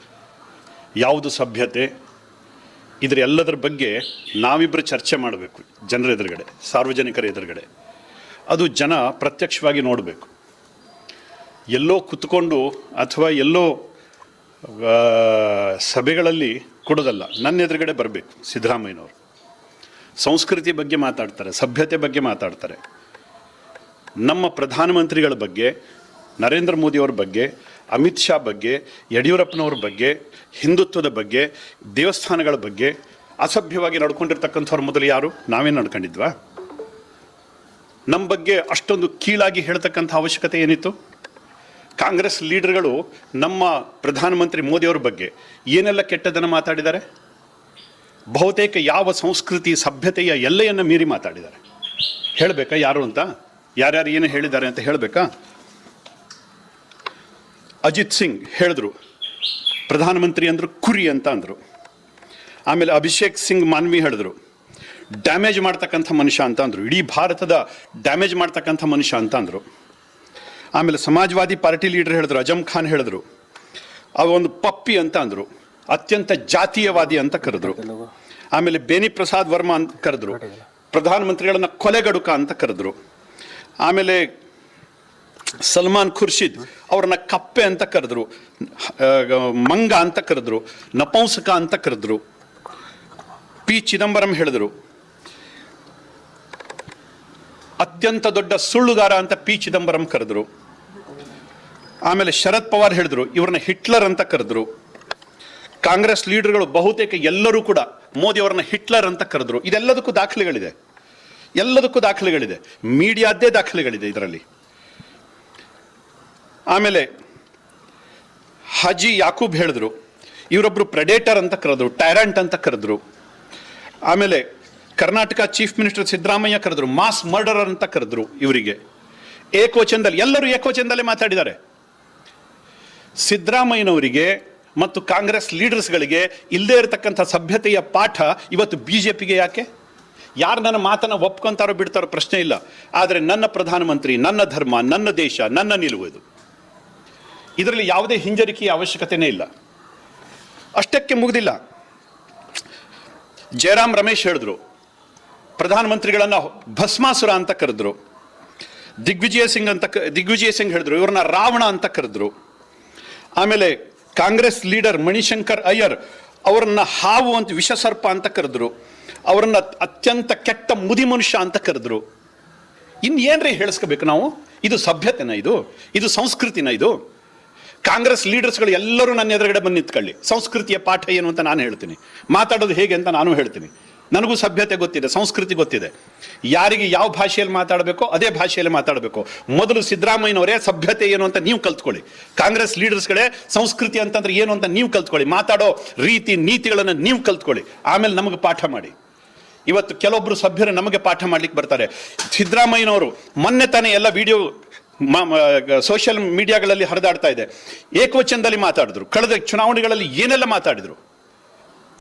ಯಾವುದು ಸಭ್ಯತೆ? ಇದರ ಎಲ್ಲದರ ಬಗ್ಗೆ ನಾವಿಬ್ಬರು ಚರ್ಚೆ ಮಾಡಬೇಕು ಜನರ ಎದುರುಗಡೆ, ಸಾರ್ವಜನಿಕರ ಎದುರುಗಡೆ. ಅದು ಜನ ಪ್ರತ್ಯಕ್ಷವಾಗಿ ನೋಡಬೇಕು. ಎಲ್ಲೋ ಕುತ್ಕೊಂಡು ಅಥವಾ ಎಲ್ಲೋ ಸಭೆಗಳಲ್ಲಿ ಕೊಡೋದಲ್ಲ. ನನ್ನ ಎದುರುಗಡೆ ಬರಬೇಕು, ಸಿದ್ದರಾಮಯ್ಯನವರು. ಸಂಸ್ಕೃತಿ ಬಗ್ಗೆ ಮಾತಾಡ್ತಾರೆ, ಸಭ್ಯತೆ ಬಗ್ಗೆ ಮಾತಾಡ್ತಾರೆ. ನಮ್ಮ ಪ್ರಧಾನಮಂತ್ರಿಗಳ ಬಗ್ಗೆ, ನರೇಂದ್ರ ಮೋದಿಯವ್ರ ಬಗ್ಗೆ, ಅಮಿತ್ ಶಾ ಬಗ್ಗೆ, ಯಡಿಯೂರಪ್ಪನವ್ರ ಬಗ್ಗೆ, ಹಿಂದುತ್ವದ ಬಗ್ಗೆ, ದೇವಸ್ಥಾನಗಳ ಬಗ್ಗೆ ಅಸಭ್ಯವಾಗಿ ನಡ್ಕೊಂಡಿರ್ತಕ್ಕಂಥವ್ರ ಮೊದಲು ಯಾರು? ನಾವೇ ನಡ್ಕೊಂಡಿದ್ವಾ? ನಮ್ಮ ಬಗ್ಗೆ ಅಷ್ಟೊಂದು ಕೀಳಾಗಿ ಹೇಳ್ತಕ್ಕಂಥ ಅವಶ್ಯಕತೆ ಏನಿತ್ತು? ಕಾಂಗ್ರೆಸ್ ಲೀಡರ್ಗಳು ನಮ್ಮ ಪ್ರಧಾನಮಂತ್ರಿ ಮೋದಿಯವ್ರ ಬಗ್ಗೆ ಏನೆಲ್ಲ ಕೆಟ್ಟದನ್ನು ಮಾತಾಡಿದ್ದಾರೆ? ಬಹುತೇಕ ಯಾವ ಸಂಸ್ಕೃತಿ ಸಭ್ಯತೆಯ ಎಲ್ಲೆಯನ್ನು ಮೀರಿ ಮಾತಾಡಿದ್ದಾರೆ? ಹೇಳಬೇಕಾ ಯಾರು ಅಂತ? ಯಾರ್ಯಾರು ಏನು ಹೇಳಿದ್ದಾರೆ ಅಂತ ಹೇಳಬೇಕಾ? ಅಜಿತ್ ಸಿಂಗ್ ಹೇಳಿದ್ರು, ಪ್ರಧಾನಮಂತ್ರಿ ಅಂದರು ಕುರಿ ಅಂತ ಅಂದರು. ಆಮೇಲೆ ಅಭಿಷೇಕ್ ಸಿಂಗ್ ಮಾನ್ವಿ ಹೇಳಿದ್ರು, ಡ್ಯಾಮೇಜ್ ಮಾಡ್ತಕ್ಕಂಥ ಮನುಷ್ಯ ಅಂತ ಅಂದರು. ಇಡೀ ಭಾರತದ ಡ್ಯಾಮೇಜ್ ಮಾಡ್ತಕ್ಕಂಥ ಮನುಷ್ಯ ಅಂತ ಅಂದರು. ಆಮೇಲೆ ಸಮಾಜವಾದಿ ಪಾರ್ಟಿ ಲೀಡರ್ ಹೇಳಿದ್ರು ಅಜಮ್ ಖಾನ್ ಹೇಳಿದ್ರು. ಅವೊಂದು ಪಪ್ಪಿ ಅಂತ ಅಂದರು ಅತ್ಯಂತ ಜಾತೀಯವಾದಿ ಅಂತ ಕರೆದ್ರು. ಆಮೇಲೆ ಬೇನಿ ಪ್ರಸಾದ್ ವರ್ಮಾ ಅಂತ ಕರೆದ್ರು. ಪ್ರಧಾನಮಂತ್ರಿಗಳನ್ನ ಕೊಲೆಗಡುಕ ಅಂತ ಕರೆದ್ರು. ಆಮೇಲೆ ಸಲ್ಮಾನ್ ಖುರ್ಷಿದ್ ಅವ್ರನ್ನ ಕಪ್ಪೆ ಅಂತ ಕರೆದ್ರು. ಮಂಗ ಅಂತ ಕರೆದ್ರು. ನಪಂಸಕ ಅಂತ ಕರೆದ್ರು. ಪಿ ಚಿದಂಬರಂ ಹೇಳಿದ್ರು. ಅತ್ಯಂತ ದೊಡ್ಡ ಸುಳ್ಳುಗಾರ ಅಂತ ಪಿ. ಚಿದಂಬರಂ ಕರೆದ್ರು. ಆಮೇಲೆ ಶರದ್ ಪವಾರ್ ಹೇಳಿದ್ರು, ಇವ್ರನ್ನ ಹಿಟ್ಲರ್ ಅಂತ ಕರೆದ್ರು. ಕಾಂಗ್ರೆಸ್ ಲೀಡರ್ಗಳು ಬಹುತೇಕ ಎಲ್ಲರೂ ಕೂಡ ಮೋದಿ ಅವರನ್ನ ಹಿಟ್ಲರ್ ಅಂತ ಕರೆದ್ರು. ಇದೆಲ್ಲದಕ್ಕೂ ದಾಖಲೆಗಳಿದೆ. ಎಲ್ಲದಕ್ಕೂ ದಾಖಲೆಗಳಿದೆ. ಮೀಡಿಯಾದ್ದೇ ದಾಖಲೆಗಳಿದೆ ಇದರಲ್ಲಿ. ಆಮೇಲೆ ಹಾಜಿ ಯಾಕೂಬ್ ಹೇಳಿದ್ರು, ಇವರೊಬ್ರು ಪ್ರೆಡೇಟರ್ ಅಂತ ಕರೆದ್ರು, ಟೈರಂಟ್ ಅಂತ ಕರೆದ್ರು. ಆಮೇಲೆ ಕರ್ನಾಟಕ ಚೀಫ್ ಮಿನಿಸ್ಟರ್ ಸಿದ್ದರಾಮಯ್ಯ ಕರೆದ್ರು, ಮಾಸ್ ಮರ್ಡರರ್ ಅಂತ ಕರೆದ್ರು ಇವರಿಗೆ. ಏಕವಚನದಲ್ಲಿ, ಎಲ್ಲರೂ ಏಕವಚನದಲ್ಲೇ ಮಾತಾಡಿದ್ದಾರೆ. ಸಿದ್ದರಾಮಯ್ಯನವರಿಗೆ ಮತ್ತು ಕಾಂಗ್ರೆಸ್ ಲೀಡರ್ಸ್ಗಳಿಗೆ ಇಲ್ಲದೇ ಇರತಕ್ಕಂಥ ಸಭ್ಯತೆಯ ಪಾಠ ಇವತ್ತು ಬಿ ಜೆ ಪಿಗೆ ಯಾಕೆ? ಯಾರು ನನ್ನ ಮಾತನ್ನು ಒಪ್ಕೊಂತಾರೋ ಬಿಡ್ತಾರೋ ಪ್ರಶ್ನೆ ಇಲ್ಲ. ಆದರೆ ನನ್ನ ಪ್ರಧಾನಮಂತ್ರಿ, ನನ್ನ ಧರ್ಮ, ನನ್ನ ದೇಶ, ನನ್ನ ನಿಲುವು ಇದು. ಇದರಲ್ಲಿ ಯಾವುದೇ ಹಿಂಜರಿಕೆಯ ಅವಶ್ಯಕತೆನೇ ಇಲ್ಲ. ಅಷ್ಟಕ್ಕೆ ಮುಗಿದಿಲ್ಲ. ಜಯರಾಮ್ ರಮೇಶ್ ಹೇಳಿದ್ರು ಪ್ರಧಾನಮಂತ್ರಿಗಳನ್ನ ಭಸ್ಮಾಸುರ ಅಂತ ಕರೆದ್ರು. ದಿಗ್ವಿಜಯ ಸಿಂಗ್ ಅಂತ ದಿಗ್ವಿಜಯ ಸಿಂಗ್ ಹೇಳಿದ್ರು, ಇವ್ರನ್ನ ರಾವಣ ಅಂತ ಕರೆದ್ರು. ಆಮೇಲೆ ಕಾಂಗ್ರೆಸ್ ಲೀಡರ್ ಮಣಿಶಂಕರ್ ಅಯ್ಯರ್ ಅವರನ್ನ ಹಾವು ಅಂತ ವಿಷಸರ್ಪ ಅಂತ ಕರೆದ್ರು. ಅವರನ್ನ ಅತ್ಯಂತ ಕೆಟ್ಟ ಮುದಿ ಮನುಷ್ಯ ಅಂತ ಕರೆದ್ರು. ಇನ್ನು ಏನ್ರಿ ಹೇಳಿಸ್ಕೋಬೇಕು ನಾವು? ಇದು ಸಭ್ಯತೆನ ಇದು? ಇದು ಸಂಸ್ಕೃತಿನ ಇದು? ಕಾಂಗ್ರೆಸ್ ಲೀಡರ್ಸ್ಗಳು ಎಲ್ಲರೂ ನನ್ನ ಎದುರುಗಡೆ ಬಂದು ನಿಂತ್ಕೊಳ್ಳಿ. ಸಂಸ್ಕೃತಿಯ ಪಾಠ ಏನು ಅಂತ ನಾನು ಹೇಳ್ತೀನಿ. ಮಾತಾಡೋದು ಹೇಗೆ ಅಂತ ನಾನು ಹೇಳ್ತೀನಿ. ನನಗೂ ಸಭ್ಯತೆ ಗೊತ್ತಿದೆ, ಸಂಸ್ಕೃತಿ ಗೊತ್ತಿದೆ. ಯಾರಿಗೆ ಯಾವ ಭಾಷೆಯಲ್ಲಿ ಮಾತಾಡಬೇಕೋ ಅದೇ ಭಾಷೆಯಲ್ಲಿ ಮಾತಾಡಬೇಕು. ಮೊದಲು ಸಿದ್ದರಾಮಯ್ಯನವರೇ ಸಭ್ಯತೆ ಏನು ಅಂತ ನೀವು ಕಲ್ತ್ಕೊಳ್ಳಿ. ಕಾಂಗ್ರೆಸ್ ಲೀಡರ್ಸ್ಗಳೇ ಸಂಸ್ಕೃತಿ ಅಂತಂದ್ರೆ ಏನು ಅಂತ ನೀವು ಕಲ್ತ್ಕೊಳ್ಳಿ. ಮಾತಾಡೋ ರೀತಿ, ನೀತಿಗಳನ್ನು ನೀವು ಕಲ್ತ್ಕೊಳ್ಳಿ. ಆಮೇಲೆ ನಮಗೆ ಪಾಠ ಮಾಡಿ. ಇವತ್ತು ಕೆಲವೊಬ್ಬರು ಸಭ್ಯರು ನಮಗೆ ಪಾಠ ಮಾಡ್ಲಿಕ್ಕೆ ಬರ್ತಾರೆ. ಸಿದ್ದರಾಮಯ್ಯನವರು ಮೊನ್ನೆ ತಾನೇ ಎಲ್ಲ ವಿಡಿಯೋ ಸೋಷಿಯಲ್ ಮೀಡಿಯಾಗಳಲ್ಲಿ ಹರಿದಾಡ್ತಾ ಇದೆ. ಏಕವಚನದಲ್ಲಿ ಮಾತಾಡಿದ್ರು. ಕಳೆದ ಚುನಾವಣೆಗಳಲ್ಲಿ ಏನೆಲ್ಲ ಮಾತಾಡಿದ್ರು?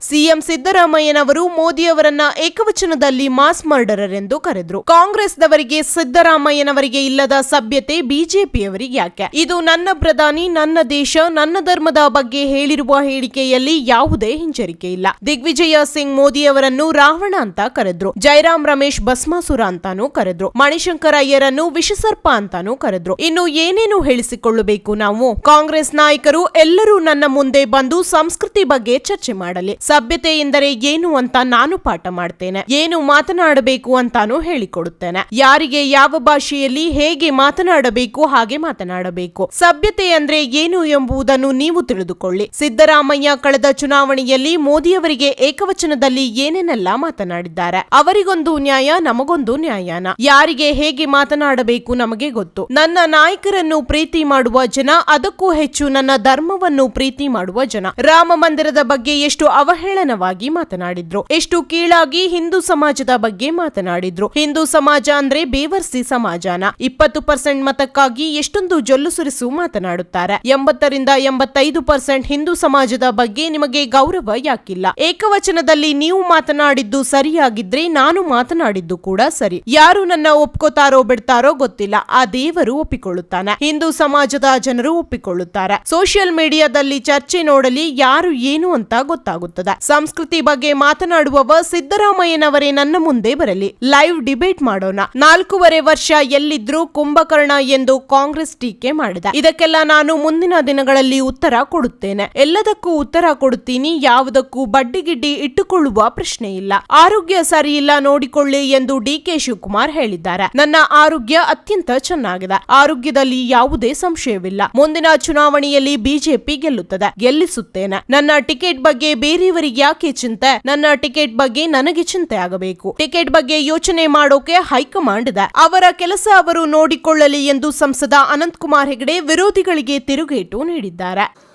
ಸಿಎಂ ಸಿದ್ದರಾಮಯ್ಯನವರು ಮೋದಿಯವರನ್ನ ಏಕವಚನದಲ್ಲಿ ಮಾಸ್ ಮರ್ಡರರ್ ಎಂದು ಕರೆದ್ರು. ಕಾಂಗ್ರೆಸ್ದವರಿಗೆ ಸಿದ್ದರಾಮಯ್ಯನವರಿಗೆ ಇಲ್ಲದ ಸಭ್ಯತೆ ಬಿಜೆಪಿಯವರಿಗೆ ಯಾಕೆ? ಇದು ನನ್ನ ಪ್ರಧಾನಿ, ನನ್ನ ದೇಶ, ನನ್ನ ಧರ್ಮದ ಬಗ್ಗೆ ಹೇಳಿರುವ ಹೇಳಿಕೆಯಲ್ಲಿ ಯಾವುದೇ ಹಿಂಜರಿಕೆ ಇಲ್ಲ. ದಿಗ್ವಿಜಯ ಸಿಂಗ್ ಮೋದಿಯವರನ್ನು ರಾವಣ ಅಂತ ಕರೆದ್ರು. ಜೈರಾಮ್ ರಮೇಶ್ ಭಸ್ಮಾಸುರ ಅಂತಾನೂ ಕರೆದ್ರು. ಮಣಿಶಂಕರ ಅಯ್ಯರನ್ನು ವಿಷಸರ್ಪ ಅಂತಾನೂ ಕರೆದ್ರು. ಇನ್ನು ಏನೇನು ಹೇಳಿಸಿಕೊಳ್ಳಬೇಕು ನಾವು? ಕಾಂಗ್ರೆಸ್ ನಾಯಕರು ಎಲ್ಲರೂ ನನ್ನ ಮುಂದೆ ಬಂದು ಸಂಸ್ಕೃತಿ ಬಗ್ಗೆ ಚರ್ಚೆ ಮಾಡಲಿ. ಸಭ್ಯತೆ ಎಂದರೆ ಏನು ಅಂತ ನಾನು ಪಾಠ ಮಾಡ್ತೇನೆ. ಏನು ಮಾತನಾಡಬೇಕು ಅಂತಾನು ಹೇಳಿಕೊಡುತ್ತೇನೆ. ಯಾರಿಗೆ ಯಾವ ಭಾಷೆಯಲ್ಲಿ ಹೇಗೆ ಮಾತನಾಡಬೇಕು ಹಾಗೆ ಮಾತನಾಡಬೇಕು. ಸಭ್ಯತೆ ಅಂದ್ರೆ ಏನು ಎಂಬುದನ್ನು ನೀವು ತಿಳಿದುಕೊಳ್ಳಿ. ಸಿದ್ದರಾಮಯ್ಯ ಕಳೆದ ಚುನಾವಣೆಯಲ್ಲಿ ಮೋದಿಯವರಿಗೆ ಏಕವಚನದಲ್ಲಿ ಏನೇನೆಲ್ಲ ಮಾತನಾಡಿದ್ದಾರೆ. ಅವರಿಗೊಂದು ನ್ಯಾಯ, ನಮಗೊಂದು ನ್ಯಾಯನ. ಯಾರಿಗೆ ಹೇಗೆ ಮಾತನಾಡಬೇಕು ನಮಗೆ ಗೊತ್ತು. ನನ್ನ ನಾಯಕರನ್ನು ಪ್ರೀತಿ ಮಾಡುವ ಜನ, ಅದಕ್ಕೂ ಹೆಚ್ಚು ನನ್ನ ಧರ್ಮವನ್ನು ಪ್ರೀತಿ ಮಾಡುವ ಜನ. ರಾಮ ಮಂದಿರದ ಬಗ್ಗೆ ಎಷ್ಟು ಅವಹೇಳನವಾಗಿ ಮಾತನಾಡಿದ್ರು. ಎಷ್ಟು ಕೀಳಾಗಿ ಹಿಂದೂ ಸಮಾಜದ ಬಗ್ಗೆ ಮಾತನಾಡಿದ್ರು. ಹಿಂದೂ ಸಮಾಜ ಅಂದ್ರೆ ಬೇವರ್ಸಿ ಸಮಾಜನ. ಇಪ್ಪತ್ತು ಪರ್ಸೆಂಟ್ ಮತಕ್ಕಾಗಿ ಎಷ್ಟೊಂದು ಜೊಲ್ಲು ಸುರಿಸು ಮಾತನಾಡುತ್ತಾರೆ. ಎಂಬತ್ತರಿಂದ ಎಂಬತ್ತೈದು ಪರ್ಸೆಂಟ್ ಹಿಂದೂ ಸಮಾಜದ ಬಗ್ಗೆ ನಿಮಗೆ ಗೌರವ ಯಾಕಿಲ್ಲ. ಏಕವಚನದಲ್ಲಿ ನೀವು ಮಾತನಾಡಿದ್ದು ಸರಿಯಾಗಿದ್ರೆ ನಾನು ಮಾತನಾಡಿದ್ದು ಕೂಡ ಸರಿ. ಯಾರು ನನ್ನ ಒಪ್ಕೋತಾರೋ ಬಿಡ್ತಾರೋ ಗೊತ್ತಿಲ್ಲ. ಆ ದೇವರು ಒಪ್ಪಿಕೊಳ್ಳುತ್ತಾನೆ. ಹಿಂದೂ ಸಮಾಜದ ಜನರು ಒಪ್ಪಿಕೊಳ್ಳುತ್ತಾರೆ. ಸೋಷಿಯಲ್ ಮೀಡಿಯಾದಲ್ಲಿ ಚರ್ಚೆ ನೋಡಲಿ ಯಾರು ಏನು ಅಂತ ಗೊತ್ತಾಗುತ್ತದೆ. ಸಂಸ್ಕೃತಿ ಬಗ್ಗೆ ಮಾತನಾಡುವವ ಸಿದ್ದರಾಮಯ್ಯನವರೇ ನನ್ನ ಮುಂದೆ ಬರಲಿ. ಲೈವ್ ಡಿಬೇಟ್ ಮಾಡೋಣ. ನಾಲ್ಕೂವರೆ ವರ್ಷ ಎಲ್ಲಿದ್ರು ಕುಂಭಕರ್ಣ ಎಂದು ಕಾಂಗ್ರೆಸ್ ಟೀಕೆ ಮಾಡಿದ. ಇದಕ್ಕೆಲ್ಲ ನಾನು ಮುಂದಿನ ದಿನಗಳಲ್ಲಿ ಉತ್ತರ ಕೊಡುತ್ತೇನೆ. ಎಲ್ಲದಕ್ಕೂ ಉತ್ತರ ಕೊಡುತ್ತೀನಿ. ಯಾವುದಕ್ಕೂ ಬಡ್ಡಿಗಿಡ್ಡಿ ಇಟ್ಟುಕೊಳ್ಳುವ ಪ್ರಶ್ನೆ ಇಲ್ಲ. ಆರೋಗ್ಯ ಸರಿಯಿಲ್ಲ ನೋಡಿಕೊಳ್ಳಿ ಎಂದು ಡಿಕೆ ಶಿವಕುಮಾರ್ ಹೇಳಿದ್ದಾರೆ. ನನ್ನ ಆರೋಗ್ಯ ಅತ್ಯಂತ ಚೆನ್ನಾಗಿದೆ. ಆರೋಗ್ಯದಲ್ಲಿ ಯಾವುದೇ ಸಂಶಯವಿಲ್ಲ. ಮುಂದಿನ ಚುನಾವಣೆಯಲ್ಲಿ ಬಿಜೆಪಿ ಗೆಲ್ಲುತ್ತದೆ. ಗೆಲ್ಲಿಸುತ್ತೇನೆ. ನನ್ನ ಟಿಕೆಟ್ ಬಗ್ಗೆ ಬೇರೆಯವರಿಗೆ ಯಾಕೆ ಚಿಂತೆ? ನನ್ನ ಟಿಕೆಟ್ ಬಗ್ಗೆ ನನಗೆ ಚಿಂತೆ ಆಗಬೇಕು. ಟಿಕೆಟ್ ಬಗ್ಗೆ ಯೋಚನೆ ಮಾಡೋಕೆ ಹೈಕಮಾಂಡ್ ಇದೆ. ಅವರ ಕೆಲಸ ಅವರು ನೋಡಿಕೊಳ್ಳಲಿ ಎಂದು ಸಂಸದ ಅನಂತಕುಮಾರ್ ಹೆಗಡೆ ವಿರೋಧಿಗಳಿಗೆ ತಿರುಗೇಟು ನೀಡಿದ್ದಾರೆ.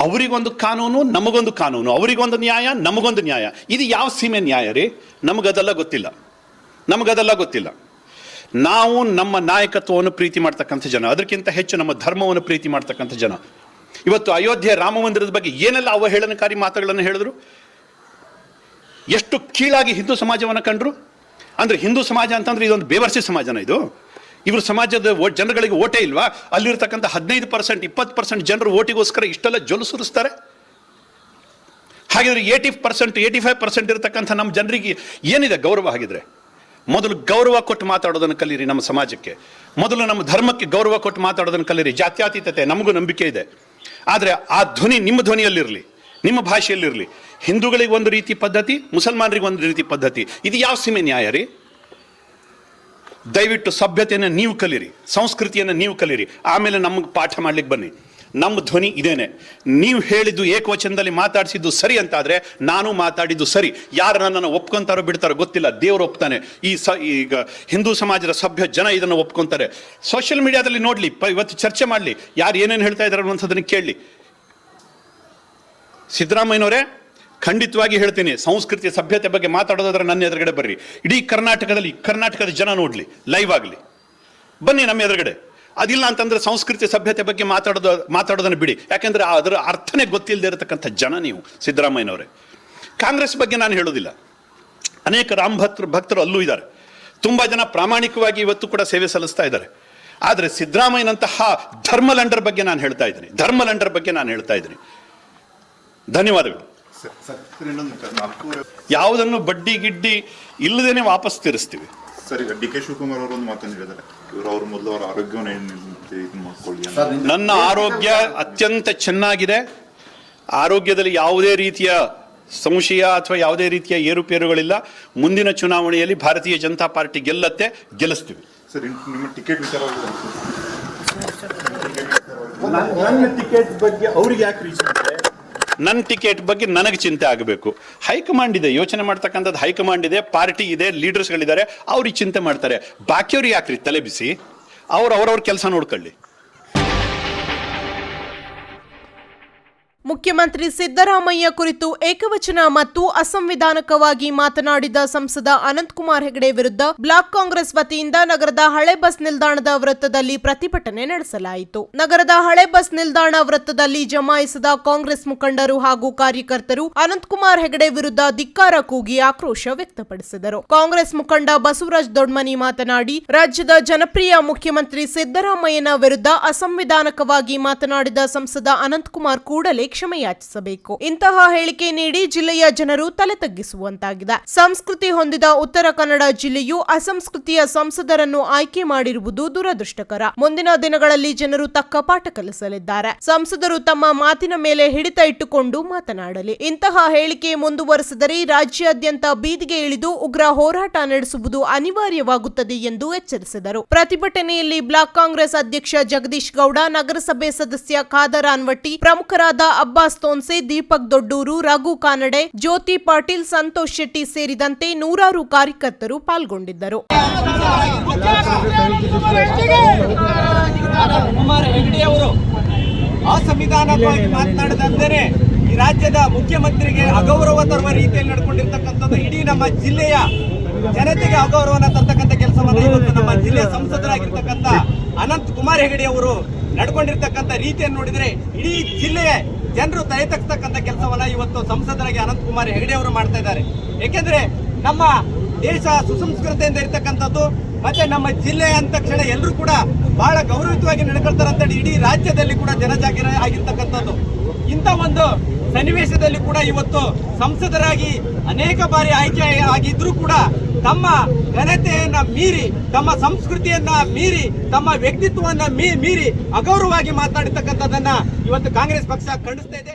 ಅವರಿಗೊಂದು ಕಾನೂನು, ನಮಗೊಂದು ಕಾನೂನು. ಅವರಿಗೊಂದು ನ್ಯಾಯ, ನಮಗೊಂದು ನ್ಯಾಯ. ಇದು ಯಾವ ಸೀಮೆ ನ್ಯಾಯ ರೀ? ನಮಗದೆಲ್ಲ ಗೊತ್ತಿಲ್ಲ. ನಮಗದೆಲ್ಲ ಗೊತ್ತಿಲ್ಲ. ನಾವು ನಮ್ಮ ನಾಯಕತ್ವವನ್ನು ಪ್ರೀತಿ ಮಾಡ್ತಕ್ಕಂಥ ಜನ. ಅದಕ್ಕಿಂತ ಹೆಚ್ಚು ನಮ್ಮ ಧರ್ಮವನ್ನು ಪ್ರೀತಿ ಮಾಡ್ತಕ್ಕಂಥ ಜನ. ಇವತ್ತು ಅಯೋಧ್ಯೆ ರಾಮ ಮಂದಿರದ ಬಗ್ಗೆ ಏನೆಲ್ಲ ಅವಹೇಳನಕಾರಿ ಮಾತುಗಳನ್ನು ಹೇಳಿದ್ರು? ಎಷ್ಟು ಕೀಳಾಗಿ ಹಿಂದೂ ಸಮಾಜವನ್ನು ಕಂಡ್ರು? ಅಂದ್ರೆ ಹಿಂದೂ ಸಮಾಜ ಅಂತಂದ್ರೆ ಇದೊಂದು ಬೇವರ್ಸಿ ಸಮಾಜನ ಇದು. ಇವರು ಸಮಾಜದ ಜನಗಳಿಗೆ ಓಟೇ ಇಲ್ವಾ? ಅಲ್ಲಿರ್ತಕ್ಕಂಥ ಹದಿನೈದು ಪರ್ಸೆಂಟ್, ಇಪ್ಪತ್ತು ಪರ್ಸೆಂಟ್ ಜನರು ಓಟಿಗೋಸ್ಕರ ಇಷ್ಟೆಲ್ಲ ಜೊಲು ಸುರಿಸ್ತಾರೆ. ಹಾಗಿದ್ರೆ eighty percent, eighty five percent ಇರತಕ್ಕಂಥ ನಮ್ಮ ಜನರಿಗೆ ಏನಿದೆ ಗೌರವ ಆಗಿದ್ರೆ ಮೊದಲು ಗೌರವ ಕೊಟ್ಟು ಮಾತಾಡೋದನ್ನು ಕಲೀರಿ ನಮ್ಮ ಸಮಾಜಕ್ಕೆ. ಮೊದಲು ನಮ್ಮ ಧರ್ಮಕ್ಕೆ ಗೌರವ ಕೊಟ್ಟು ಮಾತಾಡೋದನ್ನು ಕಲೀರಿ. ಜಾತ್ಯಾತೀತತೆ, ನಮಗೂ ನಂಬಿಕೆ ಇದೆ. ಆದರೆ ಆ ಧ್ವನಿ ನಿಮ್ಮ ಧ್ವನಿಯಲ್ಲಿರಲಿ, ನಿಮ್ಮ ಭಾಷೆಯಲ್ಲಿರಲಿ, ಹಿಂದೂಗಳಿಗೆ ಒಂದು ರೀತಿ ಪದ್ಧತಿ, ಮುಸಲ್ಮಾನರಿಗೆ ಒಂದು ರೀತಿ ಪದ್ಧತಿ. ಇದು ಯಾವ ಸೀಮೆ ನ್ಯಾಯ ರೀ? ದಯವಿಟ್ಟು ಸಭ್ಯತೆಯನ್ನು ನೀವು ಕಲೀರಿ, ಸಂಸ್ಕೃತಿಯನ್ನು ನೀವು ಕಲೀರಿ. ಆಮೇಲೆ ನಮಗೆ ಪಾಠ ಮಾಡ್ಲಿಕ್ಕೆ ಬನ್ನಿ. ನಮ್ಮ ಧ್ವನಿ ಇದೇನೆ. ನೀವು ಹೇಳಿದ್ದು ಏಕವಚನದಲ್ಲಿ ಮಾತಾಡಿಸಿದ್ದು ಸರಿ ಅಂತಾದರೆ ನಾನು ಮಾತಾಡಿದ್ದು ಸರಿ. ಯಾರು ನನ್ನನ್ನು ಒಪ್ಕೊಂತಾರೋ ಬಿಡ್ತಾರೋ ಗೊತ್ತಿಲ್ಲ. ದೇವರು ಒಪ್ತಾನೆ. ಈ ಸ, ಈಗ ಹಿಂದೂ ಸಮಾಜದ ಸಭ್ಯ ಜನ ಇದನ್ನು ಒಪ್ಕೊತಾರೆ. ಸೋಷಿಯಲ್ ಮೀಡಿಯಾದಲ್ಲಿ ನೋಡಲಿ, ಪ, ಇವತ್ತು ಚರ್ಚೆ ಮಾಡಲಿ. ಯಾರು ಏನೇನು ಹೇಳ್ತಾ ಇದ್ದಾರೆ ಅನ್ನುವಂಥದ್ದನ್ನು ಕೇಳಲಿ. ಸಿದ್ದರಾಮಯ್ಯನವರೇ, ಖಂಡಿತವಾಗಿ ಹೇಳ್ತೀನಿ. ಸಂಸ್ಕೃತಿ ಸಭ್ಯತೆ ಬಗ್ಗೆ ಮಾತಾಡೋದಾದ್ರೆ ನನ್ನ ಎದುರುಗಡೆ ಬರ್ರಿ. ಇಡೀ ಕರ್ನಾಟಕದಲ್ಲಿ ಕರ್ನಾಟಕದ ಜನ ನೋಡಲಿ ಲೈವ್ ಆಗಲಿ. ಬನ್ನಿ ನಮ್ಮ ಎದುರುಗಡೆ. ಅದಿಲ್ಲ ಅಂತಂದ್ರೆ ಸಂಸ್ಕೃತಿ ಸಭ್ಯತೆ ಬಗ್ಗೆ ಮಾತಾಡೋದು ಮಾತಾಡೋದನ್ನು ಬಿಡಿ. ಯಾಕಂದ್ರೆ ಅದರ ಅರ್ಥನೇ ಗೊತ್ತಿಲ್ಲದೆ ಇರತಕ್ಕಂಥ ಜನ ನೀವು ಸಿದ್ದರಾಮಯ್ಯನವರೇ. ಕಾಂಗ್ರೆಸ್ ಬಗ್ಗೆ ನಾನು ಹೇಳೋದಿಲ್ಲ ಅನೇಕ ರಾಮ್ ಭಕ್ತರು ಭಕ್ತರು ಅಲ್ಲೂ ಇದ್ದಾರೆ. ತುಂಬ ಜನ ಪ್ರಾಮಾಣಿಕವಾಗಿ ಇವತ್ತು ಕೂಡ ಸೇವೆ ಸಲ್ಲಿಸ್ತಾ ಇದ್ದಾರೆ. ಆದರೆ ಸಿದ್ದರಾಮಯ್ಯನಂತಹ ಧರ್ಮಲಂಡರ್ ಬಗ್ಗೆ ನಾನು ಹೇಳ್ತಾ ಇದ್ದೀನಿ. ಧರ್ಮಲಂಡರ್ ಬಗ್ಗೆ ನಾನು ಹೇಳ್ತಾ ಇದ್ದೀನಿ. ಧನ್ಯವಾದಗಳು. ಯಾವುದನ್ನು ಬಡ್ಡಿ ಗಿಡ್ಡಿ ಇಲ್ಲದೇನೆ ವಾಪಸ್ ತೀರಿಸ್ತೀವಿ. ಸರಿ ಡಿ ಕೆ ಶಿವಕುಮಾರ್ ಅವರು ಒಂದು ಮಾತನ್ನು ಹೇಳಿದ್ದಾರೆ. ಇವರು ಮೊದಲು ಅವರ ಆರೋಗ್ಯವನ್ನು ಏನು ಇದು ಮಾಡ್ಕೊಳ್ಳಿ ಅಂತ. ನನ್ನ ಆರೋಗ್ಯ ಅತ್ಯಂತ ಚೆನ್ನಾಗಿದೆ. ಆರೋಗ್ಯದಲ್ಲಿ ಯಾವುದೇ ರೀತಿಯ ಸಂಶಯ ಅಥವಾ ಯಾವುದೇ ರೀತಿಯ ಏರುಪೇರುಗಳಿಲ್ಲ. ಮುಂದಿನ ಚುನಾವಣೆಯಲ್ಲಿ ಭಾರತೀಯ ಜನತಾ ಪಾರ್ಟಿ ಗೆಲ್ಲತ್ತೆ ಗೆಲ್ಲಿಸ್ತೀವಿ. ಸರ್ ಇನ್- ನಿಮ್ಮ ಟಿಕೆಟ್ ವಿಚಾರವಾಗಿ ನನ್ನ ಟಿಕೆಟ್ ಬಗ್ಗೆ ಅವ್ರಿಗೆ ಯಾಕೆ ರೀಚ್ ನನ್ನ ಟಿಕೆಟ್ ಬಗ್ಗೆ ನನಗೆ ಚಿಂತೆ ಆಗಬೇಕು. ಹೈಕಮಾಂಡ್ ಇದೆ, ಯೋಚನೆ ಮಾಡ್ತಕ್ಕಂಥದ್ದು ಹೈಕಮಾಂಡ್ ಇದೆ, ಪಾರ್ಟಿ ಇದೆ ಲೀಡರ್ಸ್ಗಳಿದ್ದಾರೆ ಅವ್ರಿಗೆ ಚಿಂತೆ ಮಾಡ್ತಾರೆ. ಬಾಕಿಯವ್ರಿಗೆ ಯಾಕ್ರಿ ತಲೆ ಬಿಸಿ? ಅವ್ರು ಅವ್ರವ್ರ ಕೆಲಸ ನೋಡ್ಕೊಳ್ಳಿ. ಮುಖ್ಯಮಂತ್ರಿ ಸಿದ್ದರಾಮಯ್ಯ ಕುರಿತು ಏಕವಚನ ಮತ್ತು ಅಸಂವಿಧಾನಕವಾಗಿ ಮಾತನಾಡಿದ ಸಂಸದ ಅನಂತಕುಮಾರ್ ಹೆಗಡೆ ವಿರುದ್ಧ ಬ್ಲಾಕ್ ಕಾಂಗ್ರೆಸ್ ವತಿಯಿಂದ ನಗರದ ಹಳೆ ಬಸ್ ನಿಲ್ದಾಣದ ವೃತ್ತದಲ್ಲಿ ಪ್ರತಿಭಟನೆ ನಡೆಸಲಾಯಿತು. ನಗರದ ಹಳೆ ಬಸ್ ನಿಲ್ದಾಣ ವೃತ್ತದಲ್ಲಿ ಜಮಾಯಿಸಿದ ಕಾಂಗ್ರೆಸ್ ಮುಖಂಡರು ಹಾಗೂ ಕಾರ್ಯಕರ್ತರು ಅನಂತಕುಮಾರ್ ಹೆಗಡೆ ವಿರುದ್ಧ ಧಿಕ್ಕಾರ ಕೂಗಿ ಆಕ್ರೋಶ ವ್ಯಕ್ತಪಡಿಸಿದರು. ಕಾಂಗ್ರೆಸ್ ಮುಖಂಡ ಬಸವರಾಜ್ ದೊಡ್ಮನಿ ಮಾತನಾಡಿ, ರಾಜ್ಯದ ಜನಪ್ರಿಯ ಮುಖ್ಯಮಂತ್ರಿ ಸಿದ್ದರಾಮಯ್ಯನ ವಿರುದ್ಧ ಅಸಂವಿಧಾನಕವಾಗಿ ಮಾತನಾಡಿದ ಸಂಸದ ಅನಂತಕುಮಾರ್ ಕೂಡಲೇ ಕ್ಷಮೆಯಾಚಿಸಬೇಕು. ಇಂತಹ ಹೇಳಿಕೆ ನೀಡಿ ಜಿಲ್ಲೆಯ ಜನರು ತಲೆ ತಗ್ಗಿಸುವಂತಾಗಿದೆ. ಸಂಸ್ಕೃತಿ ಹೊಂದಿದ ಉತ್ತರ ಕನ್ನಡ ಜಿಲ್ಲೆಯು ಅಸಂಸ್ಕೃತಿಯ ಸಂಸದರನ್ನು ಆಯ್ಕೆ ಮಾಡಿರುವುದು ದುರದೃಷ್ಟಕರ. ಮುಂದಿನ ದಿನಗಳಲ್ಲಿ ಜನರು ತಕ್ಕ ಪಾಠ ಕಲಿಸಲಿದ್ದಾರೆ. ಸಂಸದರು ತಮ್ಮ ಮಾತಿನ ಮೇಲೆ ಹಿಡಿತ ಇಟ್ಟುಕೊಂಡು ಮಾತನಾಡಲಿ. ಇಂತಹ ಹೇಳಿಕೆ ಮುಂದುವರೆಸಿದರೆ ರಾಜ್ಯಾದ್ಯಂತ ಬೀದಿಗೆ ಇಳಿದು ಉಗ್ರ ಹೋರಾಟ ನಡೆಸುವುದು ಅನಿವಾರ್ಯವಾಗುತ್ತದೆ ಎಂದು ಎಚ್ಚರಿಸಿದರು. ಪ್ರತಿಭಟನೆಯಲ್ಲಿ ಬ್ಲಾಕ್ ಕಾಂಗ್ರೆಸ್ ಅಧ್ಯಕ್ಷ ಜಗದೀಶ್ ಗೌಡ, ನಗರಸಭೆ ಸದಸ್ಯ ಖಾದರ್ ಅನ್ವಟ್ಟಿ ಪ್ರಮುಖರಾದ ಅಬ್ಬಾಸ್ ತೋನ್ಸೆ, ದೀಪಕ್ ದೊಡ್ಡೂರು, ರಘು ಕಾನಡೆ, ಜ್ಯೋತಿ ಪಾಟೀಲ್, ಸಂತೋಷ್ ಶೆಟ್ಟಿ ಸೇರಿದಂತೆ ನೂರಾರು ಕಾರ್ಯಕರ್ತರು ಪಾಲ್ಗೊಂಡಿದ್ದರು. ಅಸಂವಿಧಾನವಾಗಿ ಈ ರಾಜ್ಯದ ಮುಖ್ಯಮಂತ್ರಿಗೆ ಅಗೌರವ ತರುವ ರೀತಿಯಲ್ಲಿ ನಡ್ಕೊಂಡಿರ್ತಕ್ಕಂಥದ್ದು ಇಡೀ ನಮ್ಮ ಜಿಲ್ಲೆಯ ಜನತೆಗೆ ಅಗೌರವನ ತರ್ತಕ್ಕಂಥ ಕೆಲಸವನ್ನು ಇವತ್ತು ನಮ್ಮ ಜಿಲ್ಲೆಯ ಸಂಸದರಾಗಿರ್ತಕ್ಕಂಥ ಅನಂತ್ ಕುಮಾರ್ ಹೆಗಡೆ ಅವರು ನಡ್ಕೊಂಡಿರ್ತಕ್ಕಂಥ ರೀತಿಯನ್ನು ನೋಡಿದ್ರೆ ಇಡೀ ಜಿಲ್ಲೆಯ ಜನರು ತಲೆ ತಗ್ಸ್ತಕ್ಕಂಥ ಕೆಲಸವನ್ನ ಇವತ್ತು ಸಂಸದರಾಗಿ ಅನಂತ್ ಕುಮಾರ್ ಹೆಗಡೆ ಅವರು ಮಾಡ್ತಾ ಇದ್ದಾರೆ. ಏಕೆಂದ್ರೆ ನಮ್ಮ ದೇಶ ಸುಸಂಸ್ಕೃತಿಯಿಂದ ಇರ್ತಕ್ಕಂಥದ್ದು, ಮತ್ತೆ ನಮ್ಮ ಜಿಲ್ಲೆ ಅಂದ ತಕ್ಷಣ ಎಲ್ಲರೂ ಕೂಡ ಬಹಳ ಗೌರವಿತವಾಗಿ ನಡ್ಕೊಳ್ತಾರೆ ಅಂತೇಳಿ ಇಡೀ ರಾಜ್ಯದಲ್ಲಿ ಕೂಡ ಜನಜಾಗಿರ ಆಗಿರ್ತಕ್ಕಂಥದ್ದು. ಇಂಥ ಒಂದು ಸನ್ನಿವೇಶದಲ್ಲಿ ಕೂಡ ಇವತ್ತು ಸಂಸದರಾಗಿ ಅನೇಕ ಬಾರಿ ಆಯ್ಕೆ ಆಗಿದ್ರು ಕೂಡ ತಮ್ಮ ಘನತೆಯನ್ನ ಮೀರಿ, ತಮ್ಮ ಸಂಸ್ಕೃತಿಯನ್ನ ಮೀರಿ, ತಮ್ಮ ವ್ಯಕ್ತಿತ್ವವನ್ನ ಮೀರಿ ಅಗೌರವವಾಗಿ ಮಾತಾಡಿರ್ತಕ್ಕಂಥದ್ದನ್ನ ಇವತ್ತು ಕಾಂಗ್ರೆಸ್ ಪಕ್ಷ ಖಂಡಿಸ್ತಾ ಇದೆ.